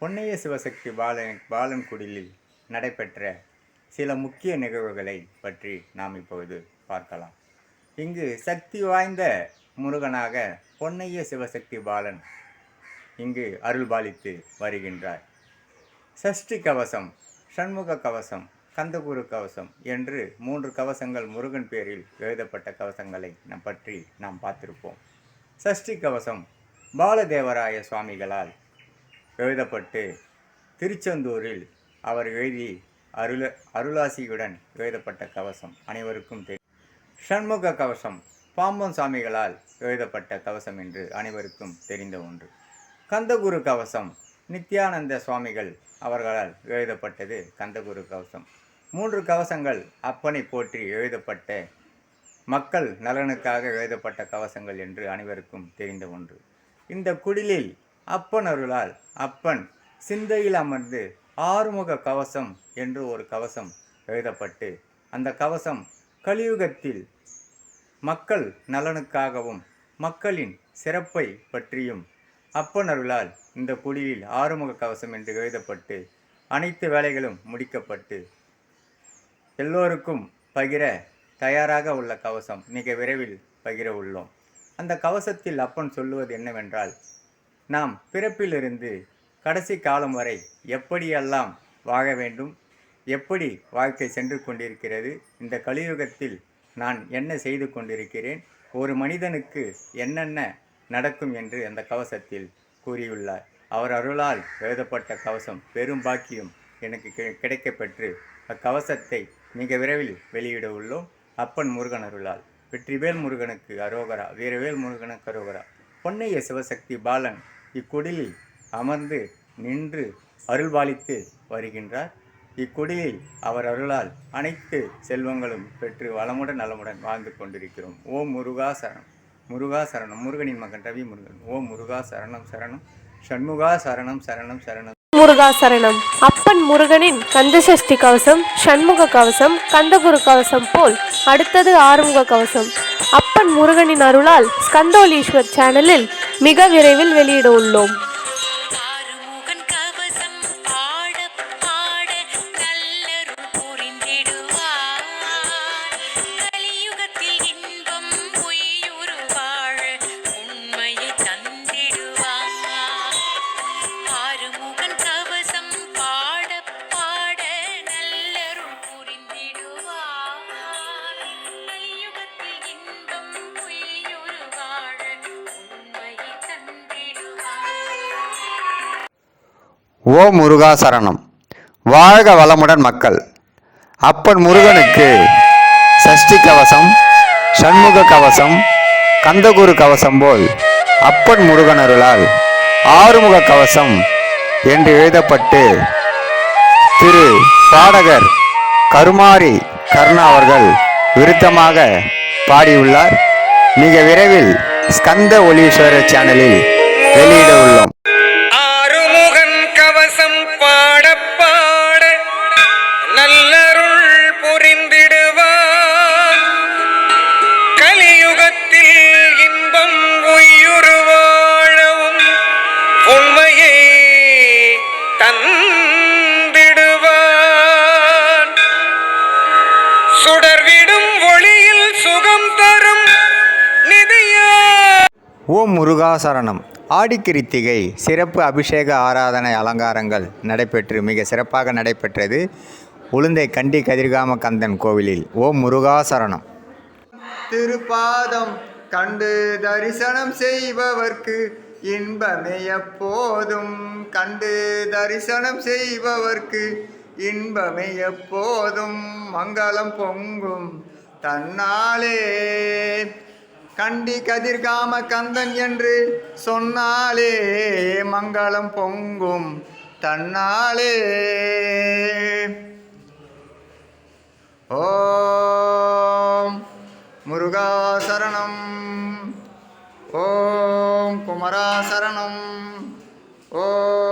பொன்னைய சிவசக்தி பாலன் பாலன்குடிலில் நடைபெற்ற சில முக்கிய நிகழ்வுகளை பற்றி நாம் இப்பொழுது பார்க்கலாம். இங்கு சக்தி வாய்ந்த முருகனாக பொன்னைய சிவசக்தி பாலன் இங்கு அருள்பாலித்து வருகின்றார். சஷ்டி கவசம் சண்முக கவசம் கந்தகுரு கவசம் என்று மூன்று கவசங்கள் முருகன் பேரில் எழுதப்பட்ட கவசங்களை நம் பற்றி நாம் பார்த்திருப்போம். சஷ்டி கவசம் பாலதேவராய சுவாமிகளால் எழுதப்பட்டு திருச்செந்தூரில் அவர் எழுதி அருள அருளாசியுடன் எழுதப்பட்ட கவசம் அனைவருக்கும் தெரியும். ஷண்முக கவசம் பாம்பன் சாமிகளால் எழுதப்பட்ட கவசம் என்று அனைவருக்கும் தெரிந்த ஒன்று. கந்தகுரு கவசம் நித்யானந்த சுவாமிகள் அவர்களால் எழுதப்பட்டது கந்தகுரு கவசம். மூன்று கவசங்கள் அப்பனை போற்றி எழுதப்பட்ட மக்கள் நலனுக்காக எழுதப்பட்ட கவசங்கள் என்று அனைவருக்கும் தெரிந்த ஒன்று. இந்த குடிலில் அப்பன் அருளால் அப்பன் சிந்தையில் அமர்ந்து ஆறுமுக கவசம் என்று ஒரு கவசம் எழுதப்பட்டு அந்த கவசம் கலியுகத்தில் மக்கள் நலனுக்காகவும் மக்களின் சிறப்பை பற்றியும் அப்பன் அருளால் இந்த குடிலில் ஆறுமுக கவசம் என்று எழுதப்பட்டு அனைத்து வேலைகளும் முடிக்கப்பட்டு எல்லோருக்கும் பகிர தயாராக உள்ள கவசம். மிக விரைவில் பகிர உள்ளோம். அந்த கவசத்தில் அப்பன் சொல்லுவது என்னவென்றால் நாம் பிறப்பிலிருந்து கடைசி காலம் வரை எப்படியெல்லாம் வாழ வேண்டும் எப்படி வாழ்க்கை சென்று கொண்டிருக்கிறது இந்த கலியுகத்தில் நான் என்ன செய்து கொண்டிருக்கிறேன் ஒரு மனிதனுக்கு என்னென்ன நடக்கும் என்று அந்த கவசத்தில் கூறியுள்ளார். அவர் அருளால் எழுதப்பட்ட கவசம் பெரும் பாக்கியம் எனக்கு கிடைக்கப்பெற்று அக்கவசத்தை மிக விரைவில் வெளியிட உள்ளோம். அப்பன் முருகன் அருளால். வெற்றிவேல் முருகனுக்கு அரோகரா வீரவேல் முருகனுக்கு அரோகரா. பொன்னைய சிவசக்தி பாலன் இக்குடிலில் அமர்ந்து நின்று அருள்பாலித்து வருகின்றார். இக்குடிலில் அவர் அருளால் அனைத்து செல்வங்களும் பெற்று வளமுடன் நலமுடன் வாழ்ந்து கொண்டிருக்கிறோம். ஓம் முருகா சரணம் முருகா சரணம் முருகனின் மகன் ரவி முருகன் ஓம் முருகா சரணம் சரணம் ஷண்முகா சரணம் சரணம் சரணம் முருகா சரணம் அப்பன் முருகனின் கந்தசஷ்டி கவசம் சண்முக கவசம் கந்தகுரு கவசம் போல் அடுத்தது ஆறுமுக கவசம். அப்பன் முருகனின் அருளால் ஸ்கந்தோலீஸ்வர் சேனலில் மிக விரைவில் வெளியிட உள்ளோம். ஓ முருகா சரணம். வாழ்க வளமுடன் மக்கள். அப்பன் முருகனுக்கு சஷ்டி கவசம் சண்முக கவசம் கந்தகுரு கவசம் போல் அப்பன் முருகன் அருளால் ஆறுமுக கவசம் என்று எழுதப்பட்டு திரு பாடகர் கருமாரி கர்ணா அவர்கள் விருத்தமாக பாடியுள்ளார். மிக விரைவில் ஸ்கந்த ஒலீஸ்வரர் சேனலில் வெளியிட உள்ளோம். சுடர்விடும் ஒளியில் சுகம் தரும் நிதியா. ஓம் முருகா சரணம் ஆடிக்கிருத்திகை சிறப்பு அபிஷேக ஆராதனை அலங்காரங்கள் நடைபெற்று மிக சிறப்பாக நடைபெற்றது உளுந்தை கண்டி கதிர்காம கந்தன் கோவிலில். ஓம் முருகா சரணம் திருப்பாதம் கண்டு தரிசனம் செய்பவர்க்கு இன்பமே எப்போதும். கண்டு தரிசனம் செய்பவர்க்கு இன்பமே எப்போதும் மங்களம் பொங்கும் தன்னாலே. கண்டி கதிர்காம கந்தன் என்று சொன்னாலே மங்களம் பொங்கும் தன்னாலே. ஓம் முருகா சரணம் ஓம் குமரா சரணம் ஓம்